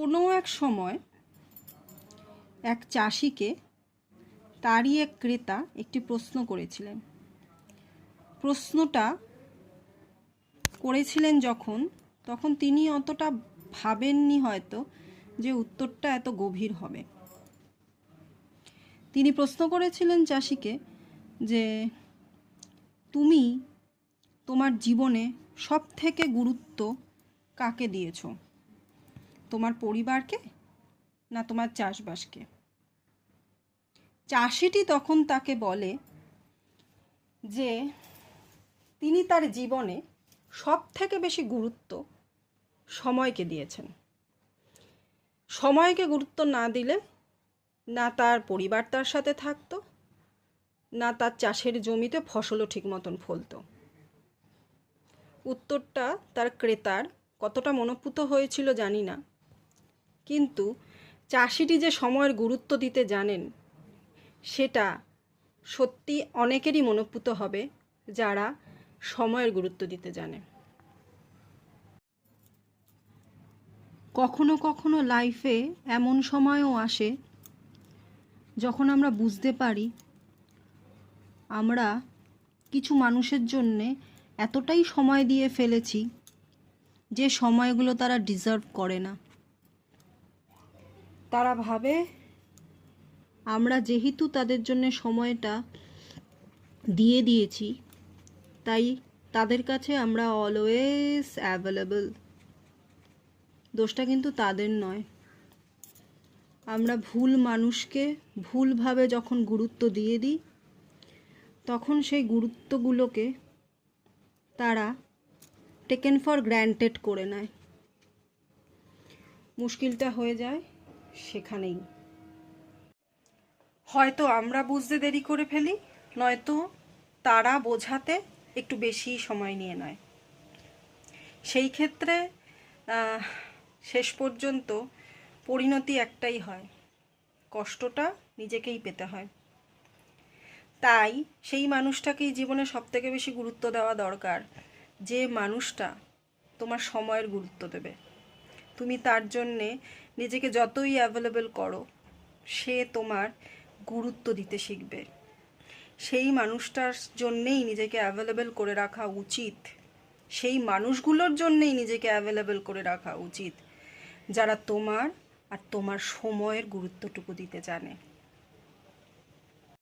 কোনো এক সময় এক চাষিকে তারই এক ক্রেতা একটি প্রশ্ন করেছিলেন। প্রশ্নটা করেছিলেন যখন, তখন তিনি অতটা ভাবেননি হয়তো যে উত্তরটা এত গভীর হবে। তিনি প্রশ্ন করেছিলেন চাষিকে যে, তুমি তোমার জীবনে সব থেকে গুরুত্ব কাকে দিয়েছ? তোমার পরিবারকে না তোমার চাষবাসকে? চাষিটি তখন তাকে বলে যে, তিনি তার জীবনে সব থেকে বেশি গুরুত্ব সময়কে দিয়েছেন। সময়কে গুরুত্ব না দিলে না তার পরিবার তার সাথে থাকতো, না তার চাষের জমিতে ফসলও ঠিক মতন ফলতো। উত্তরটা তার ক্রেতার কতটা মনোপুত হয়েছিল জানি না। কিন্তু চাষিটি যে সময়ের গুরুত্ব দিতে জানেন, সেটা সত্যি অনেকেরই মনোপুত হবে যারা সময়ের গুরুত্ব দিতে জানে। কখনো কখনো লাইফে এমন সময়ও আসে যখন আমরা বুঝতে পারি আমরা কিছু মানুষের জন্যে এতটাই সময় দিয়ে ফেলেছি যে সময়গুলো তারা ডিজার্ভ করে না। তারা ভাবে, আমরা যেহেতু তাদের জন্য সময়টা দিয়ে দিয়েছি, তাই তাদের কাছে আমরা অলওয়েজ অ্যাভেলেবল দোষটা কিন্তু তাদের নয়। আমরা ভুল মানুষকে ভুলভাবে যখন গুরুত্ব দিয়ে দিই, তখন সেই গুরুত্বগুলোকে তারা টেকেন ফর গ্র্যান্টেড করে নেয়। মুশকিলটা হয়ে যায়। সেখানেই। হয়তো আমরা বুঝতে দেরি করে ফেলি, নয়তো তারা বোঝাতে একটু বেশি সময় নিয়ে নেয়। সেই ক্ষেত্রে শেষ পর্যন্ত পরিণতি একটাই হয়, কষ্টটা নিজেকেই পেতে হয়। তাই সেই মানুষটাকেই জীবনে সবথেকে বেশি গুরুত্ব দেওয়া দরকার, যে মানুষটা তোমার সময়ের গুরুত্ব দেবে। তুমি তার জন্যে নিজেকে যতই অ্যাভেলেবেল করো, সে তোমার গুরুত্ব দিতে শিখবে। সেই মানুষটার জন্যেই নিজেকে অ্যাভেলেবেল করে রাখা উচিত। সেই মানুষগুলোর জন্যেই নিজেকে অ্যাভেলেবেল করে রাখা উচিত, যারা তোমার আর তোমার সময়ের গুরুত্বটুকু দিতে জানে।